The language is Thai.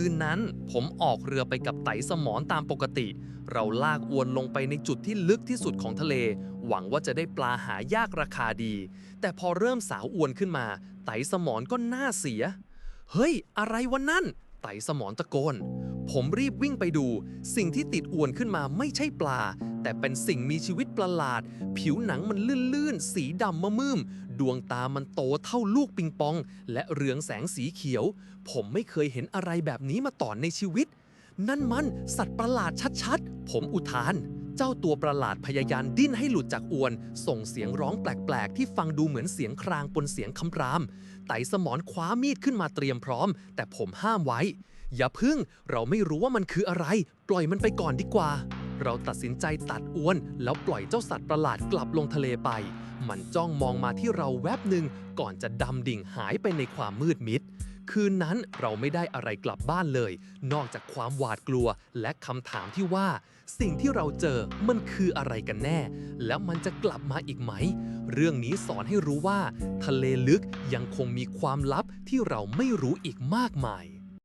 คืนนั้นผมออกเรือไปกับไตสมอนตามปกติ เราลากอวนลงไปในจุดที่ลึกที่สุดของทะเล หวังว่าจะได้ปลาหายากราคาดี แต่พอเริ่มสาวอวนขึ้นมา ไตสมอนก็น่าเสีย เฮ้ย อะไรวะนั่น ไตสมอนตะโกน ผมรีบวิ่งไปดู สิ่งที่ติดอวนขึ้นมาไม่ใช่ปลา แต่เป็นสิ่งมีชีวิตประหลาด ผิวหนังมันลื่นๆ สีดำมะมืม ดวงตามันโตเท่าลูกปิงปอง และเรืองแสงสีเขียว ผมไม่เคยเห็นอะไรแบบนี้มาก่อนในชีวิต นั่นมันสัตว์ประหลาดชัดๆ ผมอุทาน เจ้าตัวประหลาดพยายามดิ้นให้หลุดจากอวน ส่งเสียงร้องแปลกๆ ที่ฟังดูเหมือนเสียงครางปนเสียงคำราม ไตสมอนคว้ามีดขึ้นมาเตรียมพร้อม แต่ผมห้ามไว้ อย่าพึ่ง เราไม่รู้ว่ามันคืออะไร ปล่อยมันไปก่อนดีกว่า เราตัดสินใจตัดอวน แล้วปล่อยเจ้าสัตว์ประหลาดกลับลงทะเลไป มันจ้องมองมาที่เราแวบหนึ่งก่อนจะดำดิ่งหายไปในความมืดมิด คืนนั้นเราไม่ได้อะไรกลับบ้านเลย นอกจากความหวาดกลัวและคำถามที่ว่า สิ่งที่เราเจอมันคืออะไรกันแน่ แล้วมันจะกลับมาอีกไหม เรื่องนี้สอนให้รู้ว่า ทะเลลึกยังคงมีความลับที่เราไม่รู้อีกมากมาย